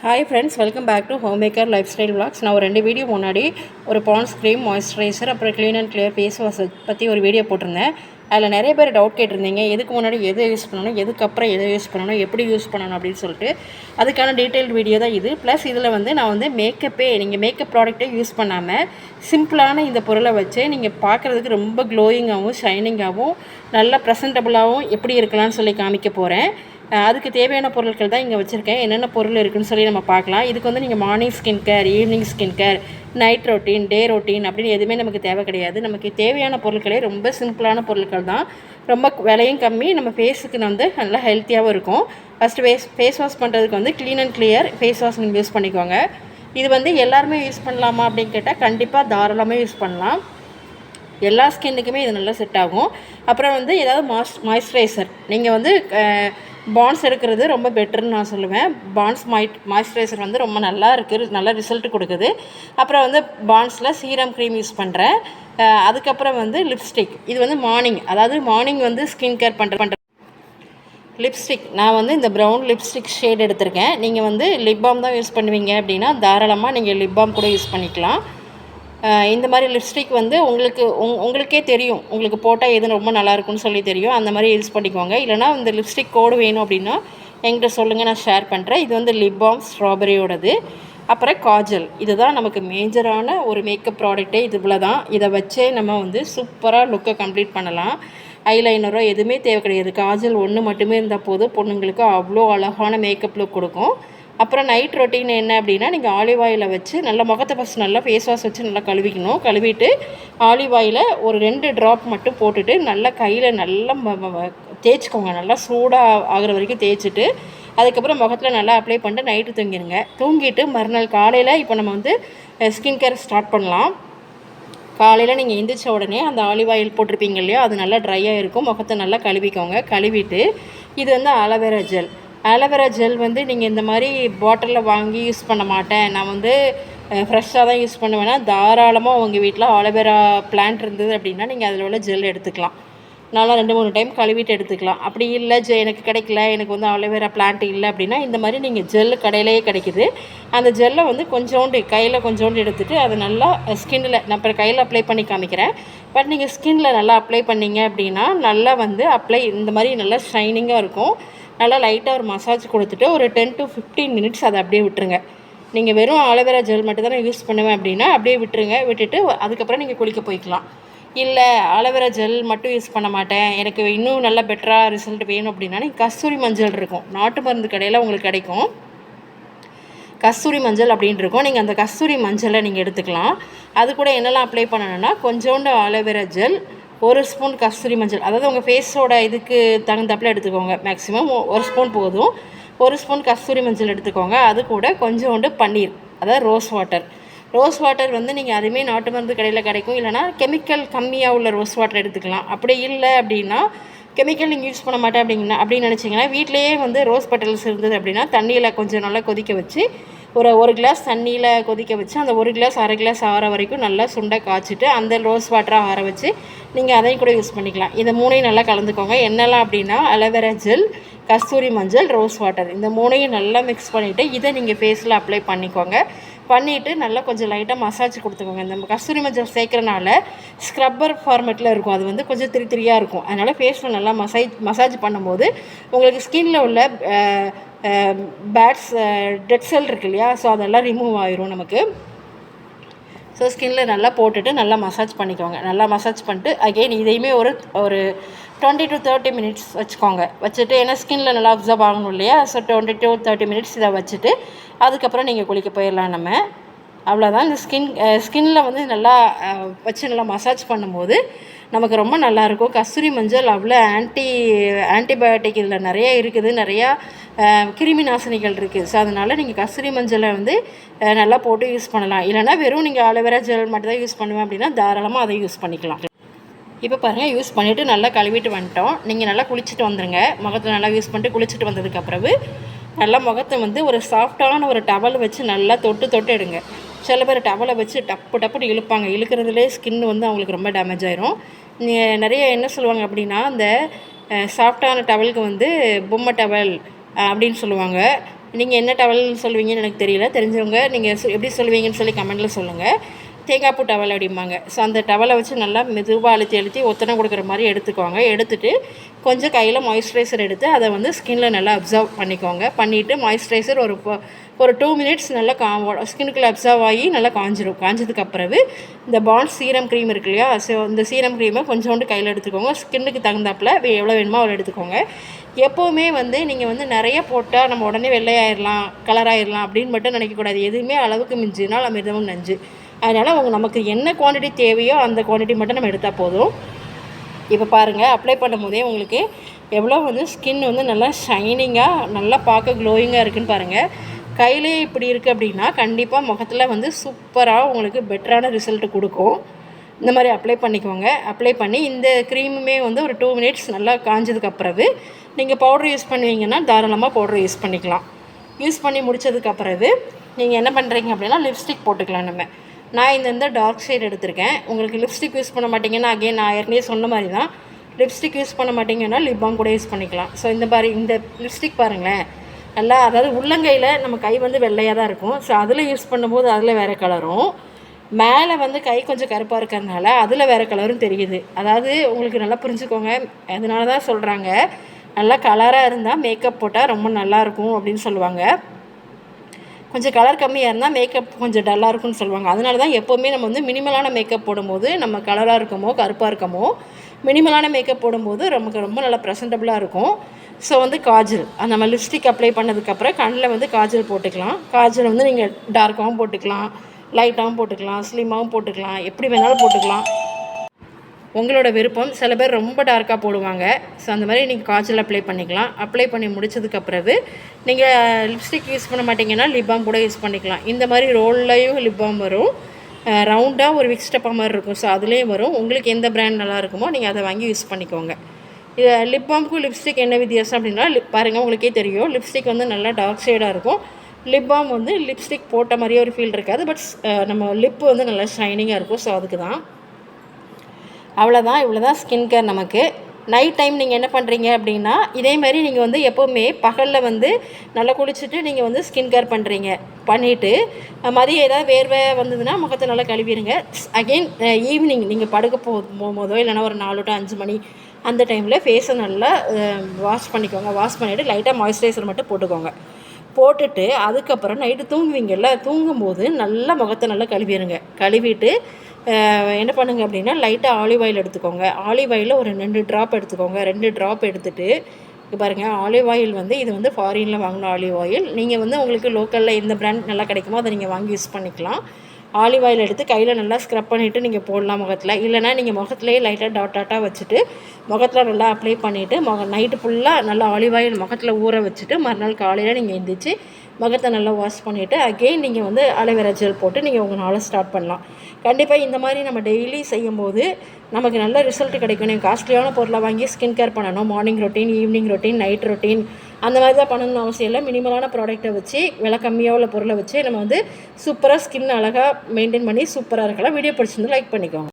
Hi friends welcome back to home maker lifestyle vlogs. நான் ஒரு ரெண்டு வீடியோ முன்னாடி ஒரு பான்ஸ் க்ரீம் மாய்ஸ்சரைசர் அப்புறம் clean and clear face wash பற்றி ஒரு வீடியோ போட்டிருந்தேன். அதில் நிறைய பேர் டவுட் கேட்டிருந்தீங்க எதுக்கு முன்னாடி எதை யூஸ் பண்ணணும் எதுக்கு அப்புறம் எதை யூஸ் பண்ணணும் எப்படி யூஸ் பண்ணணும் அப்படின்னு சொல்லிட்டு. அதுக்கான டீட்டெயில் வீடியோ தான் இது. ப்ளஸ் இதில் வந்து நான் வந்து மேக்கப்பே நீங்கள் மேக்கப் ப்ராடக்ட்டே யூஸ் பண்ணாமல் சிம்பிளான இந்த பொருளை வச்சு நீங்கள் பார்க்குறதுக்கு ரொம்ப க்ளோயிங்காகவும் ஷைனிங்காகவும் நல்லா ப்ரெசன்டபுளாகவும் எப்படி இருக்கலாம்னு சொல்லி காமிக்க போகிறேன் அதுக்கு தேவையான பொருட்கள் தான் இங்கே வச்சுருக்கேன். என்னென்ன பொருள் இருக்குன்னு சொல்லி நம்ம பார்க்கலாம். இதுக்கு வந்து நீங்கள் morning skin care evening skin care night routine day routine அப்படின்னு எதுவுமே நமக்கு தேவை கிடையாது. நமக்கு தேவையான பொருட்களே ரொம்ப சிம்பிளான பொருட்கள் தான். ரொம்ப விலையும் கம்மி. நம்ம ஃபேஸுக்கு வந்து நல்லா ஹெல்த்தியாகவும் இருக்கும். ஃபஸ்ட்டு ஃபேஸ் ஃபேஸ் வாஷ் பண்ணுறதுக்கு வந்து clean and clear face wash நீங்கள் யூஸ் பண்ணிக்கோங்க. இது வந்து எல்லாருமே யூஸ் பண்ணலாமா அப்படின்னு கேட்டால் கண்டிப்பாக தாராளமாக யூஸ் பண்ணலாம். எல்லா ஸ்கின்னுக்குமே இது நல்லா செட் ஆகும். அப்புறம் வந்து ஏதாவது மாஸ் மாய்ஸ்சரைசர் நீங்கள் வந்து பாண்ட்ஸ் எடுக்கிறது ரொம்ப பெட்டர்னு நான் சொல்லுவேன். பாண்ட்ஸ் மாய்ட் மாய்ஸ்சரைசர் வந்து ரொம்ப நல்லா இருக்குது நல்லா ரிசல்ட் கொடுக்குது. அப்புறம் வந்து பாண்ட்ஸில் சீரம் க்ரீம் யூஸ் பண்ணுறேன் அதுக்கப்புறம் வந்து லிப்ஸ்டிக் இது வந்து மார்னிங் அதாவது மார்னிங் வந்து ஸ்கின் கேர் பண்ணுற பண்ணுற லிப்ஸ்டிக் நான் வந்து இந்த ப்ரௌன் லிப்ஸ்டிக் ஷேட் எடுத்திருக்கேன். நீங்கள் வந்து லிப் பாம் தான் யூஸ் பண்ணுவீங்க அப்படின்னா தாராளமாக நீங்கள் லிப் பாம் கூட யூஸ் பண்ணிக்கலாம். இந்த மாதிரி லிப்ஸ்டிக் வந்து உங்களுக்கு உங் உங்களுக்கே தெரியும். உங்களுக்கு போட்டால் எது ரொம்ப நல்லாயிருக்குன்னு சொல்லி தெரியும். அந்த மாதிரி யூஸ் பண்ணிக்கோங்க. இல்லைனா இந்த லிப்ஸ்டிக் கோடு வேணும் அப்படின்னா என்கிட்ட சொல்லுங்கள் நான் ஷேர் பண்ணுறேன் இது வந்து லிப் பாம் ஸ்ட்ராபெரியோடது அப்புறம் காஜல். இதுதான் நமக்கு மேஜரான ஒரு மேக்கப் ப்ராடக்ட்டே இதுபோல் தான். இதை வச்சே நம்ம வந்து சூப்பராக லுக்கை கம்ப்ளீட் பண்ணலாம். ஐலைனரோ எதுவுமே தேவை கிடையாது காஜல் ஒன்று மட்டுமே இருந்தால் போதும். பொண்ணுங்களுக்கு அவ்வளோ அழகான மேக்கப் லுக் கொடுக்கும். அப்புறம் நைட் ரொட்டீன் என்ன அப்படின்னா நீங்கள் ஆலிவ் ஆயிலை வச்சு நல்லா முகத்தை ஃபஸ்ட் நல்லா ஃபேஸ் வாஷ் வச்சு நல்லா கழுவிக்கணும். கழுவிட்டு ஆலிவ் ஆயிலை ஒரு ரெண்டு ட்ராப் மட்டும் போட்டுட்டு நல்லா கையில் நல்லா ம- தேய்ச்சிக்கோங்க. நல்லா சூடாக ஆகிற வரைக்கும் தேய்ச்சிட்டு அதுக்கப்புறம் முகத்தில் நல்லா அப்ளை பண்ணிட்டு நைட்டு தூங்கிடுங்க தூங்கிட்டு மறுநாள் காலையில் இப்போ நம்ம வந்து ஸ்கின் கேர் ஸ்டார்ட் பண்ணலாம். காலையில் நீங்கள் எந்திரிச்ச உடனே அந்த ஆலிவ் ஆயில் போட்டிருப்பீங்க இல்லையா அது நல்லா ட்ரையாக இருக்கும். முகத்தை நல்லா கழுவிக்கோங்க. கழுவிட்டு இது வந்து அலோவேரா ஜெல் ஆலோவேரா ஜெல் வந்து நீங்கள் இந்த மாதிரி பாட்டிலில் வாங்கி யூஸ் பண்ண மாட்டேன். நான் வந்து ஃப்ரெஷ்ஷாக தான் யூஸ் பண்ணுவேன்னா தாராளமாக உங்கள் வீட்டில் ஆலோவேரா பிளான்ட் இருந்தது அப்படின்னா நீங்கள் அதில் உள்ள ஜெல் எடுத்துக்கலாம். நல்லா ரெண்டு மூணு டைம் கழுவிட்டு எடுத்துக்கலாம். அப்படி இல்லை ஜெ எனக்கு கிடைக்கல எனக்கு வந்து அலோவேரா பிளான்ட் இல்லை அப்படின்னா இந்த மாதிரி நீங்கள் ஜெல் கடையிலேயே கிடைக்குது. அந்த ஜெல்லை வந்து கொஞ்சோண்டு கையில் கொஞ்சோண்டு எடுத்துகிட்டு அதை நல்லா ஸ்கின்னில் நான் அப்புறம் கையில் அப்ளை பண்ணி காமிக்கிறேன். பட் நீங்கள் ஸ்கின்னில் நல்லா அப்ளை பண்ணீங்க அப்படின்னா நல்லா வந்து அப்ளை இந்த மாதிரி நல்லா ஷைனிங்காக இருக்கும். நல்லா லைட்டாக ஒரு மசாஜ் கொடுத்துட்டு ஒரு டென் டு ஃபிஃப்டீன் மினிட்ஸ் அதை அப்படியே விட்டுருங்க. நீங்கள் வெறும் ஆலோவேரா ஜெல் மட்டும் தான் யூஸ் பண்ணுவேன் அப்படின்னா அப்படியே விட்டுருங்க. விட்டுட்டு அதுக்கப்புறம் நீங்கள் குளிக்க போய்க்கலாம். இல்லை ஆலோவேரா ஜெல் மட்டும் யூஸ் பண்ண மாட்டேன். எனக்கு இன்னும் நல்ல பெட்டராக ரிசல்ட் வேணும் அப்படின்னா நீங்கள் கஸ்தூரி மஞ்சள் இருக்கும். நாட்டு மருந்து கடையில் உங்களுக்கு கிடைக்கும். கஸ்தூரி மஞ்சள் அப்படின்னு இருக்கும். நீங்கள் அந்த கஸ்தூரி மஞ்சளை நீங்கள் எடுத்துக்கலாம். அது கூட என்னெல்லாம் அப்ளை பண்ணணும்னா கொஞ்சோண்டு ஆலோவேரா ஜெல் ஒரு ஸ்பூன் கஸ்தூரி மஞ்சள். அதாவது உங்கள் ஃபேஸோட இதுக்கு தகுந்தாப்பில் எடுத்துக்கோங்க. மேக்ஸிமம் ஒரு ஸ்பூன் போதும். ஒரு ஸ்பூன் கஸ்தூரி மஞ்சள் எடுத்துக்கோங்க. அது கூட கொஞ்சோண்டு பன்னீர். அதாவது ரோஸ் வாட்டர் ரோஸ் வாட்டர் வந்து நீங்கள் அதுவுமே நாட்டு மருந்து கடையில் கிடைக்கும். இல்லைனா கெமிக்கல் கம்மியாக உள்ள ரோஸ் வாட்டர் எடுத்துக்கலாம். அப்படி இல்லை அப்படின்னா கெமிக்கல் நீங்கள் யூஸ் பண்ண மாட்டேன் அப்படிங்கன்னா அப்படின்னு நினச்சிங்கன்னா வீட்டிலேயே வந்து ரோஸ் பெட்டல்ஸ் இருந்தது அப்படின்னா தண்ணியில் கொஞ்சம் நல்லா கொதிக்க வச்சு ஒரு ஒரு கிளாஸ் தண்ணியில் கொதிக்க வச்சு அந்த ஒரு கிளாஸ் அரை கிளாஸ் ஆற வரைக்கும் நல்லா சுண்டை காய்ச்சிட்டு அந்த ரோஸ் வாட்டரை ஆற வச்சு நீங்கள் அதையும் கூட யூஸ் பண்ணிக்கலாம். இந்த மூணையும் நல்லா கலந்துக்கோங்க. என்னெல்லாம் அப்படின்னா அலோவேரா ஜெல் கஸ்தூரி மஞ்சள் ரோஸ் வாட்டர் இந்த மூணையும் நல்லா மிக்ஸ் பண்ணிவிட்டு இதை நீங்கள் ஃபேஸில் அப்ளை பண்ணிக்கோங்க. பண்ணிவிட்டு நல்லா கொஞ்சம் லைட்டாக மசாஜ் கொடுத்துக்கோங்க. இந்த கஸ்தூரி மஞ்சள் சேர்க்குறனால ஸ்க்ரப்பர் ஃபார்மேட்டில் இருக்கும். அது வந்து கொஞ்சம் திரி திரியாக இருக்கும். அதனால் ஃபேஸில் நல்லா மசாஜ் மசாஜ் பண்ணும்போது உங்களுக்கு ஸ்கின்ல உள்ள பேட்ஸ் டெட் செல் இருக்கு இல்லையா? ஸோ அதெல்லாம் ரிமூவ் ஆயிரும் நமக்கு. ஸோ ஸ்கின்ல நல்லா போட்டுட்டு நல்லா மசாஜ் பண்ணிக்கோங்க. நல்லா மசாஜ் பண்ணிட்டு அகெயின் இதையுமே ஒரு ஒரு டுவெண்ட்டி டு தேர்ட்டி மினிட்ஸ் வச்சுக்கோங்க. வச்சுட்டு ஏன்னா ஸ்கின்ல நல்லா அப்சர்வ் ஆகணும் இல்லையா? So twenty to thirty minutes இதை வச்சுட்டு அதுக்கப்புறம் நீங்கள் குளிக்க போயிடலாம் நம்ம. அவ்வளோதான் இந்த ஸ்கின் ஸ்கின்ல வந்து நல்லா வச்சு நல்லா மசாஜ் பண்ணும்போது நமக்கு ரொம்ப நல்லாயிருக்கும் கஸ்தூரி மஞ்சள் அவ்வளோ ஆன்டி ஆன்டிபயோட்டிக் இதில் நிறைய இருக்குது. நிறையா கிருமி நாசினிகள் இருக்குது ஸோ அதனால் நீங்கள் கஸ்தூரி மஞ்சளை வந்து நல்லா போட்டு யூஸ் பண்ணலாம். இல்லைனா வெறும் நீங்கள் அலோவேரா ஜெல் மட்டும் தான் யூஸ் பண்ணுவேன் அப்படின்னா தாராளமாக அதை யூஸ் பண்ணிக்கலாம். இப்போ பாருங்கள் யூஸ் பண்ணிவிட்டு நல்லா கழுவிட்டு வந்துட்டோம். நீங்கள் நல்லா குளிச்சுட்டு வந்துடுங்க முகத்தை நல்லா யூஸ் பண்ணிட்டு குளிச்சுட்டு வந்ததுக்கு பிறகு நல்லா முகத்தை வந்து ஒரு சாஃப்டான ஒரு டவல் வச்சு நல்லா தொட்டு தொட்டு எடுங்க. சில பேர் டவலை வச்சு டப்பு டப்புன்னு இழுப்பாங்க. இழுக்கிறதுலே ஸ்கின் வந்து அவங்களுக்கு ரொம்ப டேமேஜ் ஆயிரும். நீங்கள் நிறைய என்ன சொல்லுவாங்க அப்படின்னா அந்த சாஃப்டான டவலுக்கு வந்து பொம்மை டவல் அப்படின்னு சொல்லுவாங்க. நீங்கள் என்ன டவல் சொல்லுவீங்கன்னு எனக்கு தெரியல. தெரிஞ்சவங்க நீங்கள் சொ- எப்படி சொல்லுவீங்கன்னு சொல்லி கமெண்ட்டில் சொல்லுங்கள் தேங்காய்ப்பூ டவல் அப்படிம்பாங்க ஸோ அந்த டவலை வச்சு நல்லா மெதுவாக அழுத்தி அழுத்தி ஒத்தனை கொடுக்குற மாதிரி எடுத்துக்கோங்க எடுத்துட்டு கொஞ்சம் கையில் மாய்ஸ்சரைசர் எடுத்து அதை வந்து ஸ்கின்ல நல்லா அப்சர்வ் பண்ணிக்கோங்க. பண்ணிவிட்டு மாய்ஸ்சரைசர் ஒரு ஒரு டூ மினிட்ஸ் நல்லா கா ஸ்கின்னுக்குள்ளே அப்சர்வ் ஆகி நல்லா காஞ்சிரும். காஞ்சதுக்கு அப்புறவு இந்த பாண்ட் சீரம் க்ரீம் இருக்கு இல்லையா? ஸோ இந்த சீரம் க்ரீமை கொஞ்சோண்டு கையில் எடுத்துக்கோங்க. ஸ்கின்னுக்கு தகுந்தாப்பில் எவ்வளோ வேணுமோ அவ்வளோ எடுத்துக்கோங்க. எப்போவுமே வந்து நீங்கள் வந்து நிறைய போட்டால் நம்ம உடனே வெள்ளையாயிடலாம் கலராயிடலாம் அப்படின்னு மட்டும் நினைக்கக்கூடாது எதுவுமே அளவுக்கு மிஞ்சினால் அமிர்தமும் நஞ்சு. அதனால் அவங்க நமக்கு என்ன குவான்டிட்டி தேவையோ அந்த குவாண்டிட்டி மட்டும் நம்ம எடுத்தால் போதும். இப்போ பாருங்கள் அப்ளை பண்ணும் போதே உங்களுக்கு எவ்வளோ வந்து ஸ்கின் வந்து நல்லா ஷைனிங்காக நல்லா பார்க்க க்ளோயிங்காக இருக்குன்னு பாருங்கள் கையிலே இப்படி இருக்குது அப்படின்னா கண்டிப்பாக முகத்தில் வந்து சூப்பராக உங்களுக்கு பெட்டரான ரிசல்ட் கொடுக்கும். இந்த மாதிரி அப்ளை பண்ணிக்கோங்க. அப்ளை பண்ணி இந்த க்ரீமுமே வந்து ஒரு டூ மினிட்ஸ் நல்லா காஞ்சதுக்கு அப்புறவு நீங்கள் பவுடர் யூஸ் பண்ணுவீங்கன்னா தாராளமாக பவுடர் யூஸ் பண்ணிக்கலாம். யூஸ் பண்ணி முடித்ததுக்கு அப்புறவு நீங்கள் என்ன பண்ணுறீங்க அப்படின்னா லிப்ஸ்டிக் போட்டுக்கலாம் நம்ம. நான் இந்த இந்த டார்க் ஷேட் எடுத்திருக்கேன். உங்களுக்கு லிப்ஸ்டிக் யூஸ் பண்ண மாட்டிங்கன்னா அகைன் நான் ஏற்கனவே சொன்ன மாதிரி தான் லிப்ஸ்டிக் யூஸ் பண்ண மாட்டிங்கன்னா லிப் பாம் கூட யூஸ் பண்ணிக்கலாம். ஸோ இந்த மாதிரி இந்த லிப்ஸ்டிக் பாருங்களேன். நல்லா அதாவது உள்ளங்கையில் நம்ம கை வந்து வெள்ளையாக தான் இருக்கும். ஸோ அதில் யூஸ் பண்ணும்போது அதில் வேறு கலரும் மேலே வந்து கை கொஞ்சம் கருப்பாக இருக்கிறதுனால அதில் வேறு கலரும் தெரியுது. அதாவது உங்களுக்கு நல்லா புரிஞ்சுக்கோங்க. அதனால தான் சொல்கிறாங்க நல்லா கலராக இருந்தால் மேக்கப் போட்டால் ரொம்ப நல்லாயிருக்கும் அப்படின்னு சொல்லுவாங்க. கொஞ்சம் கலர் கம்மியாக இருந்தால் மேக்கப் கொஞ்சம் டல்லாக இருக்கும்னு சொல்லுவாங்க. அதனால தான் எப்போவுமே நம்ம வந்து மினிமலான மேக்கப் போடும்போது நம்ம கலராக இருக்கமோ கருப்பாக இருக்கமோ மினிமலான மேக்கப் போடும்போது நமக்கு ரொம்ப நல்லா ப்ரெசன்டபுளாக இருக்கும். ஸோ வந்து காஜல். அந்த நம்ம லிப்ஸ்டிக் அப்ளை பண்ணதுக்கப்புறம் கண்ணில் வந்து காஜல் போட்டுக்கலாம். காஜல் வந்து நீங்கள் டார்க்காகவும் போட்டுக்கலாம் லைட்டாகவும் போட்டுக்கலாம் ஸ்லிம்மாகவும் போட்டுக்கலாம் எப்படி வேணாலும் போட்டுக்கலாம். உங்களோட விருப்பம். சில பேர் ரொம்ப டார்க்காக போடுவாங்க. ஸோ அந்த மாதிரி நீங்கள் காஜல் அப்ளை பண்ணிக்கலாம். அப்ளை பண்ணி முடிச்சதுக்கு பிறகு நீங்கள் லிப்ஸ்டிக் யூஸ் பண்ண மாட்டீங்கன்னா லிப் பாம் கூட யூஸ் பண்ணிக்கலாம். இந்த மாதிரி ரோல்லையும் லிப் பாம் வரும். ரவுண்டாக ஒரு விக்ஸ் ஸ்டெப்பாக மாதிரி இருக்கும். ஸோ அதுலேயும் வரும். உங்களுக்கு எந்த பிராண்ட் நல்லா இருக்குமோ நீங்கள் அதை வாங்கி யூஸ் பண்ணிக்கோங்க. இது லிப் பாம்க்கும் லிப்ஸ்டிக் என்ன வித்தியாசம் அப்படின்னா லிப் பாருங்கள் உங்களுக்கே தெரியும். லிப்ஸ்டிக் வந்து நல்லா டார்க் ஷேடாக இருக்கும். லிப் பாம் வந்து லிப்ஸ்டிக் போட்ட மாதிரியே ஒரு ஃபீல் இருக்காது. பட் நம்ம லிப் வந்து நல்லா ஷைனிங்காக இருக்கும். ஸோ அதுக்கு தான் அவ்வளோதான் இவ்வளோ தான் ஸ்கின் கேர் நமக்கு. நைட் டைம் நீங்கள் என்ன பண்ணுறீங்க அப்படின்னா இதே மாதிரி நீங்கள் வந்து எப்போவுமே பகலில் வந்து நல்லா குளிச்சுட்டு நீங்கள் வந்து ஸ்கின் கேர் பண்ணுறீங்க பண்ணிவிட்டு மதியம் ஏதாவது வேர்வை வந்ததுன்னா முகத்தை நல்லா கழுவிடுங்க. அகெயின் ஈவினிங் நீங்கள் படுக்க போ போகும்போதோ இல்லைன்னா ஒரு நாலு டு அஞ்சு மணி அந்த டைமில் ஃபேஸை நல்லா வாஷ் பண்ணிக்கோங்க. வாஷ் பண்ணிவிட்டு லைட்டாக மாய்ஸ்சரைசர் மட்டும் போட்டுக்கோங்க. போட்டுட்டு அதுக்கப்புறம் நைட்டு தூங்குவீங்கல்ல தூங்கும்போது நல்லா முகத்தை நல்லா கழுவிடுங்க. கழுவிட்டு என்ன பண்ணுங்க அப்படின்னா லைட்டாக ஆலிவ் ஆயில் எடுத்துக்கோங்க. ஆலிவ் ஆயிலில் ஒரு ரெண்டு ட்ராப் எடுத்துக்கோங்க. ரெண்டு ட்ராப் எடுத்துகிட்டு பாருங்கள் ஆலிவ் ஆயில் வந்து இது வந்து ஃபாரினில் வாங்கின ஆலிவ் ஆயில் நீங்கள் வந்து உங்களுக்கு லோக்கலில் எந்த பிராண்ட் நல்லா கிடைக்குமோ அதை நீங்கள் வாங்கி யூஸ் பண்ணிக்கலாம். ஆலிவ் ஆயில் எடுத்து கையில் நல்லா ஸ்க்ரப் பண்ணிவிட்டு நீங்கள் போடலாம் முகத்தில். இல்லைனா நீங்கள் முகத்துலேயே லைட்டாக டாட் டாட்டாக வச்சுட்டு முகத்தில் நல்லா அப்ளை பண்ணிவிட்டு முக நைட்டு ஃபுல்லாக நல்லா ஆலிவ் ஆயில் முகத்தில் ஊற வச்சுட்டு மறுநாள் காலையில் நீங்கள் எழுந்திரிச்சு முகத்தை நல்லா வாஷ் பண்ணிவிட்டு அகெயின் நீங்கள் வந்து அலோவேரா ஜெல் போட்டு நீங்கள் உங்கள் நாளை ஸ்டார்ட் பண்ணலாம். கண்டிப்பாக இந்த மாதிரி நம்ம டெய்லி செய்யும்போது நமக்கு நல்ல ரிசல்ட் கிடைக்கும். நீங்கள் காஸ்ட்லியான பொருளை வாங்கி ஸ்கின் கேர் பண்ணணும். Morning routine evening routine night routine அந்த மாதிரி தான் பண்ணணும்னு அவசியம் இல்லை. மினிமலான ப்ராடக்ட்டை வச்சு விலை கம்மியாக உள்ள பொருளை வச்சு நம்ம வந்து சூப்பராக ஸ்கின் அழகாக மெயின்டைன் பண்ணி சூப்பராக இருக்கலாம் வீடியோ பிடிச்சிருந்து லைக் பண்ணிக்கோங்க.